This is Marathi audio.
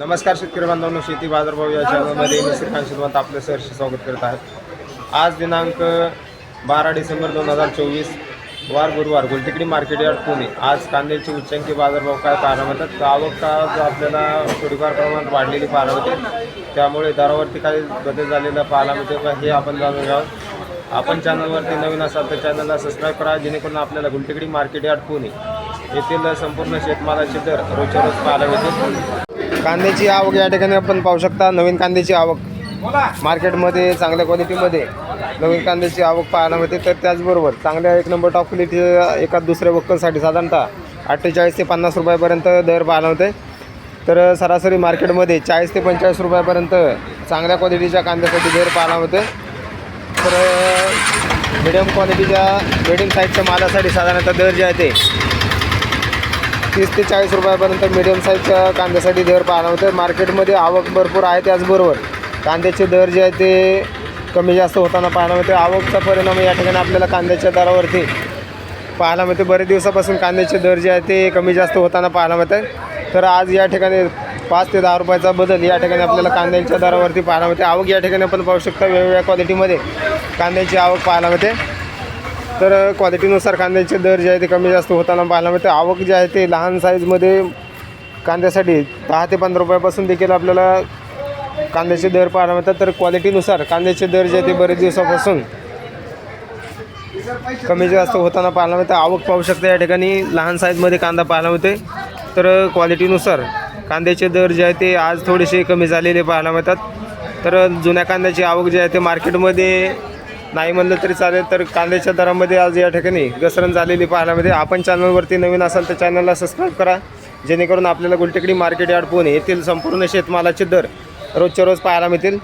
नमस्कार शेतकरी बांधवांनो शेती बाजारभाव या चॅनलमध्ये मी श्रीकांत शिदवंत आपलं सहर्ष स्वागत करत आहेत आज दिनांक बारा डिसेंबर दोन हजार चोवीस वार गुरुवार गुलटिकडी मार्केट यार्ड पुणे. आज कांद्याचे उच्चांकी बाजारभाव काय पाहायला मिळतात? आवक का जो आपल्याला थोडीफार प्रमाणात वाढलेली पाहायला होते त्यामुळे दरावरती काही बदल झालेला पाहायला मिळतो का? हे आपण जाणून घ्यावं. आपण चॅनलवरती नवीन असाल तर चॅनलला सबस्क्राईब करा जेणेकरून आपल्याला गुलटिकडी मार्केट यार्ड पुणे येथील संपूर्ण शेतमालाचे दर रोजच्या रोज पाहायला मिळतील. कांद्याची आवक या ठिकाणी आपण पाहू शकता. नवीन कांद्याची आवक मार्केटमध्ये चांगल्या क्वालिटीमध्ये नवीन कांद्याची आवक पाहायला मिळते. तर त्याचबरोबर चांगल्या एक नंबर टॉप क्वालिटी एका दुसऱ्या वक्कलसाठी साधारणतः अठ्ठेचाळीस ते पन्नास रुपयापर्यंत दर पाहायला मिळते. तर सरासरी मार्केटमध्ये चाळीस ते पंचेचाळीस रुपयापर्यंत चांगल्या क्वालिटीच्या कांद्यासाठी दर पाहायला मिळते. तर मिडियम क्वालिटीच्या मिडियम साईजच्या मालासाठी साधारणतः दर जे आहे ते तीस ते चाळीस रुपयापर्यंत मिडियम साईजच्या कांद्यासाठी दर पाहायला होते. मार्केटमध्ये आवक भरपूर आहे त्याचबरोबर कांद्याचे दर जे आहे ते कमी जास्त होताना पाहायला मिळते आवकचा परिणाम या ठिकाणी आपल्याला कांद्याच्या दरावरती पाहायला मिळते. बरेच दिवसापासून कांद्याचे दर जे आहे ते कमी जास्त होताना पाहायला मिळते. तर आज या ठिकाणी पाच ते दहा रुपयाचा बदल या ठिकाणी आपल्याला कांद्याच्या दरावरती पाहायला मिळते. आवक या ठिकाणी आपण पाहू शकता वेगवेगळ्या क्वालिटीमध्ये कांद्याची आवक पाहायला मिळते. तर क्वालिटीनुसार कांद्याचे दर जे आहे ते कमी जास्त होताना पाहायला मिळते. आवक जे आहे ते लहान साईजमध्ये कांद्यासाठी दहा ते पंधरा रुपयापासून देखील आपल्याला कांद्याचे दर पाहायला मिळतात. तर क्वालिटीनुसार कांद्याचे दर जे आहे ते बरेच दिवसापासून कमी जास्त होताना पाहायला मिळते. आवक पाहू शकते या ठिकाणी लहान साईजमध्ये कांदा पाहायला मिळते. तर क्वालिटीनुसार कांद्याचे दर जे आहे ते आज थोडेसे कमी झालेले पाहायला मिळतात. तर जुन्या कांद्याची आवक जी आहे ते मार्केटमध्ये नाही म्हणलं तरी चालेल तर कांद्याच्या दरामध्ये आज या ठिकाणी घसरण झालेली पाहायला मिळते. आपण चॅनलवरती नवीन असाल तर चॅनलला सबस्क्राईब करा. जेणेकरून आपल्याला गुलटेकडी मार्केट यार्ड पुणे येथील संपूर्ण शेतमालाचे दर रोजच्या रोज पाहायला मिळतील.